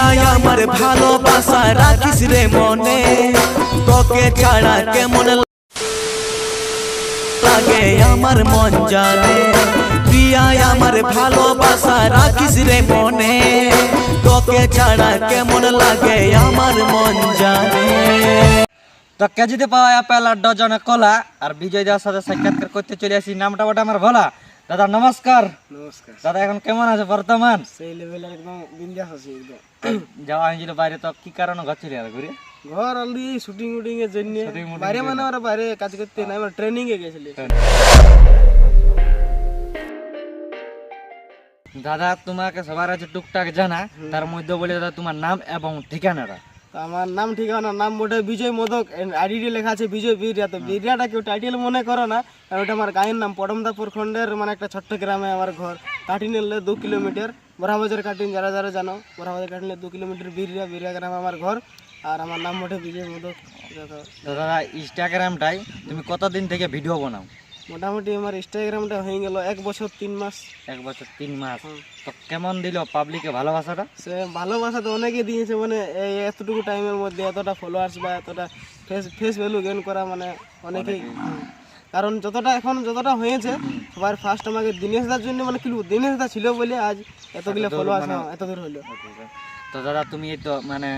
প্রিয়াই আমার ভালোবাসা রাখিস রে মনে। তোকে ছাড়া কেমন লাগে? আমার মন জানে। প্রিয়াই আমার ভালোবাসা রাখিস রে মনে। তোকে ছাড়া কেমন লাগে? আমার মন জানে। তো কেজিতে পাওয়া অ্যাপেল আর ডজনে কলা আর বিজয় দার সাথে সাক্ষাৎকার করতে চলে আসি নামটা ওটা আমার ভোলা। দাদা নমস্কার। নমস্কার। দাদা এখন কেমন আছে বর্তমান? সেই লেভেলের একদম বিন্দাস আছে একদম। যাওয়া হয়েছিল বাইরে তো কি কারণে ঘুরছিল আর ঘুরে? ঘর অলরেডি শুটিং উটিং এর জন্য। বাইরে মানে ওরা বাইরে কাজ করতে নাই মানে ট্রেনিং এ গেছিলে। দাদা তোমাকে সবার আছে টুকটাক জানা তার মধ্যে বলে দাদা তোমার নাম এবং ঠিকানাটা। তো আমার নাম ঠিকানা নাম মোটে বিজয় মোদক আইডি লেখা আছে বিজয় বিরিয়া। তো বিরিয়াটা কেউ টাইটেল মনে করো না কারণ ওটা আমার গায়ের নাম পটমদাপুর খন্ডের মানে একটা ছোট্ট গ্রামে আমার ঘর কাটিনেলে দু কিলোমিটার। বড়াবাজার কাটিন যারা যারা জানো বড়াবাজার কাটিনে দু কিলোমিটার বীরিয়া বীরিয়া গ্রামে আমার ঘর। আর আমার নাম মোটে বিজয় মোদক। দাদা ইনস্টাগ্রামটাই তুমি কতদিন থেকে ভিডিও বানাও? মোটামুটি আমার ইনস্টাগ্রামটা হয়ে গেল এক বছর তিন মাস। এক বছর তিন মাস। তো কেমন দিল পাবলিকে ভালোবাসাটা? সে ভালোবাসা তো অনেকে দিয়েছে মানে এই এতটুকু টাইমের মধ্যে এতটা ফলোয়ার্স বা এতটা ফেস ফেস ভ্যালু গেইন করা মানে অনেকেই কারণ যতটা এখন যতটা হয়েছে সবার ফার্স্ট আমাকে দিনেশ দার জন্য মানে কি বলব, দিনেশ দা ছিল বলে আজ এতগুলো ফলোয়ার্স এত দূর হলো। তো দাদা তুমি এই তো মানে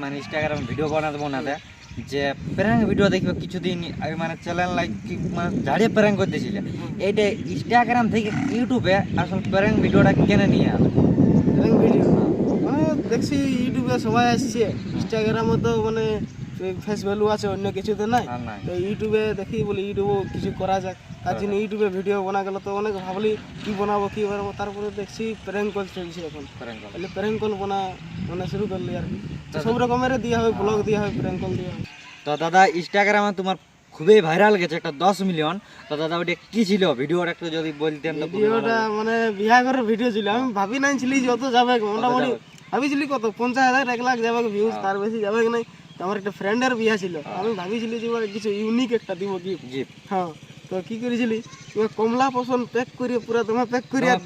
মানে ইনস্টাগ্রাম ভিডিও বানাতে বানাতে যে প্র্যাঙ্ক ভিডিও দেখবে কিছুদিন আগে মানে চ্যানেল লাইক মানে ঝাড়িয়ে প্র্যাঙ্ক করতেছিলে এইটা ইনস্টাগ্রাম থেকে ইউটিউবে আসল প্র্যাঙ্ক ভিডিওটা কেনে নিয়ে আলো ভিডিও মানে দেখছি ইউটিউবে সবাই আসছে ইনস্টাগ্রামে তো মানে ফেস ভ্যালু আছে অন্য কিছু তো নাই। তো ইউটিউবে দেখি বলি ইউটিউবেও কিছু করা যাক। তার জন্য ইউটিউবে ভিডিও বানা গেল তো অনেক ভাবলি কি বানাবো কি বানাবো তারপরে দেখছি প্র্যাঙ্ক কল চলছে এখন। তাহলে প্র্যাঙ্ক কল বানা মানে শুরু করলি আর কি। তো সব রকমের দেওয়া হয় ব্লগ দেওয়া হয় প্র্যাঙ্ক কল দেওয়া হয়। তো দাদা ইনস্টাগ্রামে তোমার খুবই ভাইরাল গেছে একটা দশ মিলিয়ন তো দাদা ওটা কি ছিল? ভিডিওটা একটু যদি বলতেন ভিডিওটা মানে বিয়া করে ভিডিও ছিল। আমি ভাবি নাই ছিলি যত যাবে মোটামুটি ভাবিছিলি কত পঞ্চাশ হাজার এক লাখ যাবে ভিউজ তার বেশি যাবে কি নাই। আমার একটা ফ্রেন্ডের বিয়া ছিল। আমি ভাবিছিলি যে এবার কিছু ইউনিক একটা দিব গিফট গিফট হ্যাঁ তো কি করেছিলি? তুই কমলা পছন্দ প্যাক করে পুরো তোমার প্যাক করে আর।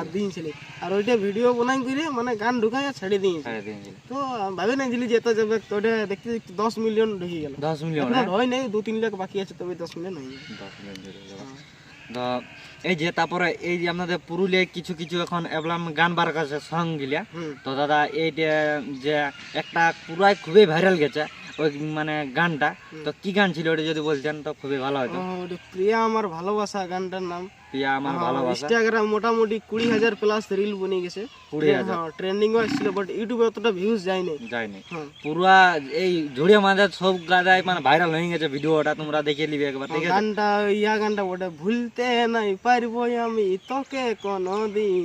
আর দিয়েছিলি। আর ওইটা ভিডিও বানাই করে মানে গান ঢুকাই আর ছেড়ে দিয়েছি ছেড়ে দিয়েছিল। তো ভাবি নাইছিলি যে এত যাবে তো ওটা দেখতে দেখতে দশ মিলিয়ন ঢুকে গেল। দশ মিলিয়ন হয়। নাই দু তিন লাখ বাকি আছে তবে দশ মিলিয়ন হয়ে যাবে দশ মিলিয়ন। তো এই যে তারপরে এই যে আপনাদের পুরুলিয়ায় কিছু কিছু এখন এবলাম গান বার কাছে সং গিলা তো দাদা এই যে একটা পুরাই খুবই ভাইরাল গেছে। ওই মানে গানটা। তো কি গান ছিল ওটা যদি বলতেন তো খুবই ভালো হতো। প্রিয়া আমার ভালোবাসা গানটার নাম। প্রিয়া আমার ভালোবাসা। ইনস্টাগ্রাম মোটামুটি কুড়ি হাজার প্লাস রিল বনে গেছে। কুড়ি হাজার। হ্যাঁ ট্রেন্ডিং আসছিল বাট ইউটিউবে অতটা ভিউজ যায়নি। যায়নি। হ্যাঁ। পুরা এই ঝুড়িয়া মাঝে সব গাদায় মানে ভাইরাল হয়ে গেছে ভিডিওটা তোমরা দেখে নিবে একবার দেখে গানটা ইয়া গানটা ওটা ভুলতে নাই পারব আমি তোকে কোনদিন।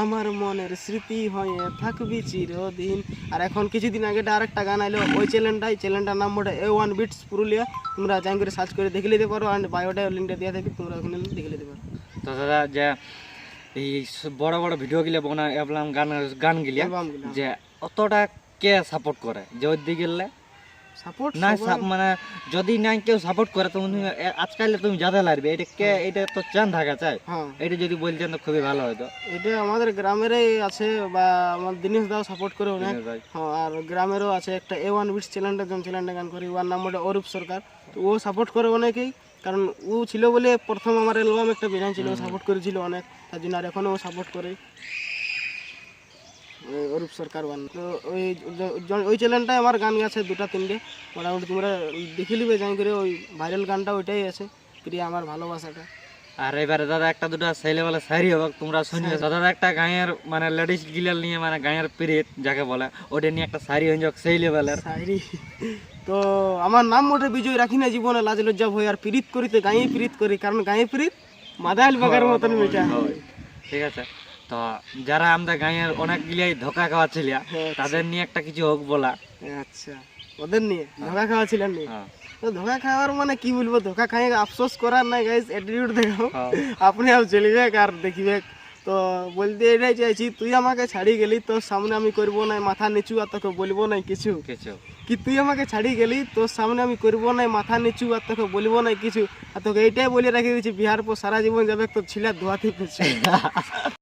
আমার মনের স্মৃতি হয়ে থাকবি চিরদিন। আর এখন কিছুদিন আগে আরেকটা গান আইলো ওই চ্যানেলটাই চ্যানেলটার নাম ওটা এ ওয়ান বিটস পুরুলিয়া। তোমরা যাই করে সার্চ করে দেখে নিতে পারো আর বায়োটা লিঙ্কটা দেওয়া থাকবে তোমরা ওখানে দেখে নিতে পারো। তো দাদা যে এই বড় বড় ভিডিও গিলা বানা এবলাম গান গান গিলা যে অতটা কে সাপোর্ট করে? যে ওই দিকে গেলে সাপোর্ট না মানে যদি না কেউ সাপোর্ট করে তো আজকাল তুমি লাগবে এটা কে এটা তো চান থাকা চাই। হ্যাঁ। এটা যদি তো খুবই ভালো হতো এটা আমাদের গ্রামেরই আছে বা আমার দিনেশ দাও সাপোর্ট করে অনেক। হ্যাঁ আর গ্রামেরও আছে একটা এ ওয়ান বিটস চ্যানেলটা যেমন চ্যানেলটা গান করি ওয়ার অরূপ সরকার। তো ও সাপোর্ট করে অনেকেই কারণ ও ছিল বলে প্রথম আমার অ্যালবাম একটা বেরিয়ে ছিল সাপোর্ট করেছিল অনেক। তার জন্য আর এখনও সাপোর্ট করে। অরূপ সরকার ওয়ান। তো ওই ওই চ্যানেলটায় আমার গান গেছে দুটা তিনটে। মোটামুটি তোমরা দেখে নিবে যাই করে ওই ভাইরাল গানটা ওইটাই আছে। প্রিয় আমার ভালোবাসাটা। আর এবারে দাদা একটা দুটা ছেলে বলে সারি হবে তোমরা শুনবে দাদা একটা গায়ের মানে লেডিস গিলাল নিয়ে মানে গায়ের পিরিত যাকে বলে ওটা নিয়ে একটা সারি হয়ে যাক সেই লেভেলের শায়রি তো আমার নাম মোটে বিজয় রাখি না জীবনে লাজ লজ্জা ভয় আর পিরিত করিতে গাঁয়ে পিরিত করি কারণ গাঁয়ে পিরিত মাদাইল বাগার মতন মিঠা। ঠিক আছে। তো যারা আমাদের গায়ের অনেক গিলাই ধোকা খাওয়া ছিল হ্যাঁ, তাদের নিয়ে একটা কিছু হোক বলা। আচ্ছা ওদের নিয়ে? ধোকা খাওয়া ছিলেন নিয়ে হ্যাঁ। তো ধোকা খাওয়ার মানে কি বলব? ধোকা খাই আফসোস করার নাই গাইস অ্যাটিটিউড দেখো। হ্যাঁ। আপনি আর চলিবে আর দেখিবে। তো বলতে এটাই চাইছি তুই আমাকে ছাড়ি গেলি তোর সামনে আমি করব না মাথা নিচু আর তোকে বলব না কিছু। কিছু। কি তুই আমাকে ছাড়ি গেলি তোর সামনে আমি করব না মাথা নিচু আর তোকে বলব না কিছু। আর তোকে এইটাই বলে রাখি দিয়েছি বিহার পর সারা জীবন যাবে তোর ছিলা ধোয়াতে পেয়েছে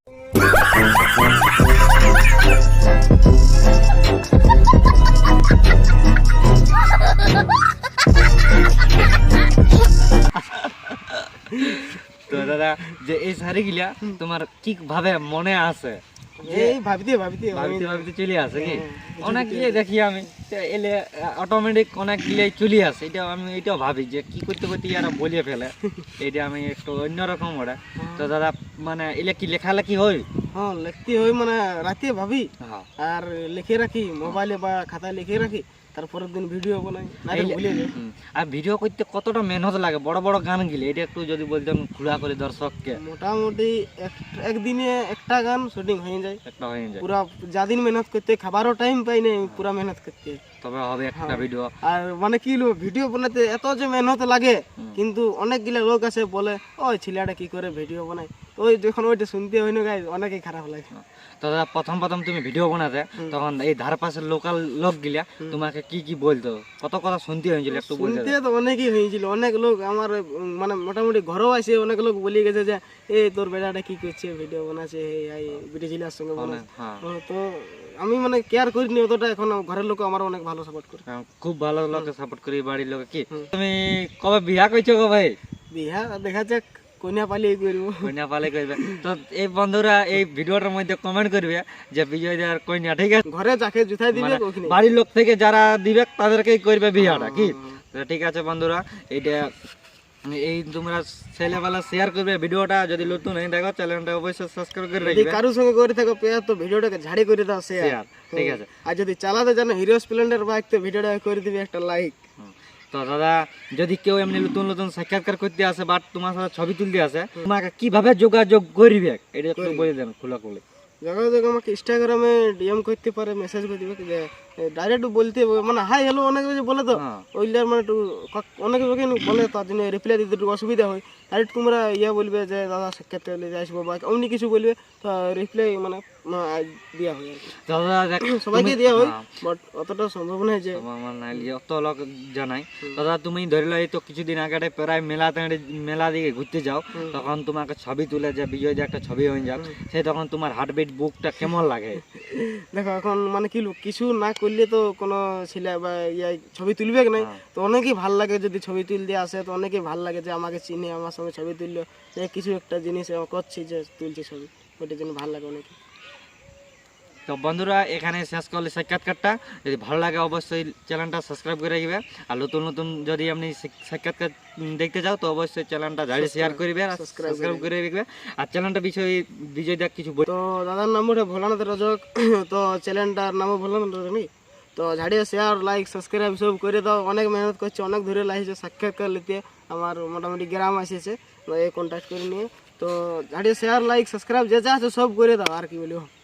তো দাদা যে এই শাড়িগুলা তোমার কি ভাবে মনে আছে? এই ভাবিতে ভাবিতে ভাবিতে ভাবিতে চলে আসে কি? অনেক গিয়ে দেখি আমি এলে অটোমেটিক অনেক গিয়ে চলে আসে এটা আমি এটাও ভাবি যে কি করতে করতে ইয়ারা বলিয়ে ফেলে। এটা আমি একটু অন্যরকম ওটা তো দাদা মানে এলে কি লেখালেখি হয়? হ্যাঁ লিখতে হয় মানে রাতে ভাবি। হ্যাঁ। আর লিখে রাখি মোবাইলে বা খাতায় লিখে রাখি। তারপরের দিন ভিডিও বানাই না ভুলে যাই আর ভিডিও করতে কতটা মেহনত লাগে? বড় বড় গান গিলে এটা একটু যদি বলতেন খোলা করে দর্শককে। মোটামুটি এক- একদিনে একটা গান শুটিং হয়ে যায়। একটা হয়ে যায়। পুরা যাদিন মেহনত করতে খাবারও টাইম পাই না পুরা মেহনত করতে। তবে হবে একটা ভিডিও আর মানে কি হলো ভিডিও বানাতে এত যে মেহনত লাগে কিন্তু অনেকগুলা লোক আছে বলে ওই ছেলেটা কি করে ভিডিও বানায়? ওই যখন ওইটা শুনতে হয় না গাই অনেকই খারাপ লাগে। তো দাদা প্রথম প্রথম তুমি ভিডিও বানাতে তখন এই ধার পাশের লোকাল লোক গিলা তোমাকে কি কি বলতো? কত কথা শুনতে হয়েছিল একটু শুনতে তো অনেকই হয়েছিল। অনেক লোক আমার মানে মোটামুটি ঘরেও আসে অনেক লোক বলে গেছে যে এই তোর বেটাটা কি করছে? ভিডিও বানাচ্ছে এই সঙ্গে বলে হ্যাঁ। তো আমি মানে কেয়ার করিনি অতটা এখন ঘরের লোক আমার অনেক ভালো সাপোর্ট করে। হ্যাঁ, খুব ভালো লোকে সাপোর্ট করি বাড়ির লোকে কি? তুমি কবে বিয়া করছ গো ভাই? বিহা দেখা যাক। কন্যা পালিয়ে করব কন্যা পালে করবে তো এই বন্ধুরা এই ভিডিওটার মধ্যে কমেন্ট করবে যে বিজয় দার কন্যা ঠিক আছে? ঘরে যাকে জুথাই দিবে মানে বাড়ির লোক থেকে যারা দিবে তাদেরকেই করবে বিয়াটা কি? ঠিক আছে বন্ধুরা এইটা এই তোমরা ছেলেবেলা শেয়ার করবে ভিডিওটা যদি নতুন হয়ে দেখো চ্যানেলটা অবশ্যই সাবস্ক্রাইব করে রাখবে। কারোর সঙ্গে করে থাকো পেয়ার তো ভিডিওটাকে ঝাড়ি করে দাও শেয়ার ঠিক আছে। আর যদি চালাতে জানো হিরো স্প্লেন্ডার বাইক তো ভিডিওটা করে দিবে একটা লাইক। তো দাদা যদি কেউ এমনি নতুন নতুন সাক্ষাৎকার করতে আসে বা তোমার সাথে ছবি তুলতে আসে তোমাকে কীভাবে যোগাযোগ করবে? এটা একটু বলে দেন খোলা খুলে যোগাযোগ আমাকে ইনস্টাগ্রামে ডিএম করতে পারে মেসেজ করে দিবে যে ডাইরেক্ট বলতে মানে হাই হ্যালো অনেক কিছু বলে তো। হ্যাঁ। ওইটার মানে একটু অনেক লোকে বলে তার জন্য রিপ্লাই দিতে একটু অসুবিধা হয়। ডাইরেক্ট তোমরা ইয়া বলবে যে দাদা সাক্ষাৎ করলে আসব বা অমনি কিছু বলবে। তো রিপ্লাই মানে দেওয়া হয় দাদা সবাইকে দেওয়া হয় বাট অতটা সম্ভব নয় যে অত লোক জানাই। দাদা তুমি ধরে লো এই তো কিছুদিন আগে প্রায় মেলাতে মেলা দিকে ঘুরতে যাও। তখন তোমাকে ছবি তুলে যে বিজয় যে একটা ছবি হয়ে যাক সে তখন তোমার হার্টবিট বুকটা কেমন লাগে? দেখো এখন মানে কি কিছু না করলে তো কোনো ছেলে বা ইয়ে ছবি তুলবে নাই? তো অনেকেই ভালো লাগে যদি ছবি তুলতে আসে তো অনেকেই ভালো লাগে যে আমাকে চিনে আমার সঙ্গে ছবি তুললো যে কিছু একটা জিনিস করছি যে তুলছি ছবি ওইটার জন্য ভালো লাগে অনেকে। তো বন্ধুরা এখানে শেষ করলে সাক্ষাৎকারটা। যদি ভালো লাগে অবশ্যই চ্যানেলটা সাবস্ক্রাইব করে রাখবে আর নতুন নতুন যদি আপনি সাক্ষাৎকার দেখতে চাও তো অবশ্যই চ্যানেলটা ঝাড়ি শেয়ার করবে আর সাবস্ক্রাইব করে রাখবে আর চ্যানেলটা বিষয়ে বিজয় দেখ কিছু বল- তো দাদার নাম ওটা ভোলানাথ রজক। তো চ্যানেলটার নামও ভোলানাথ রজক নাকি তো ঝাড়িয়ে শেয়ার লাইক সাবস্ক্রাইব সব করে দাও অনেক মেহনত করছে অনেক ধরে লাগছে সাক্ষাৎকার নিতে আমার মোটামুটি গ্রাম আসেছে এই কন্ট্যাক্ট করে নিয়ে তো ঝাড়িয়ে শেয়ার লাইক সাবস্ক্রাইব যে যা আছে সব করে দাও আর কি বলব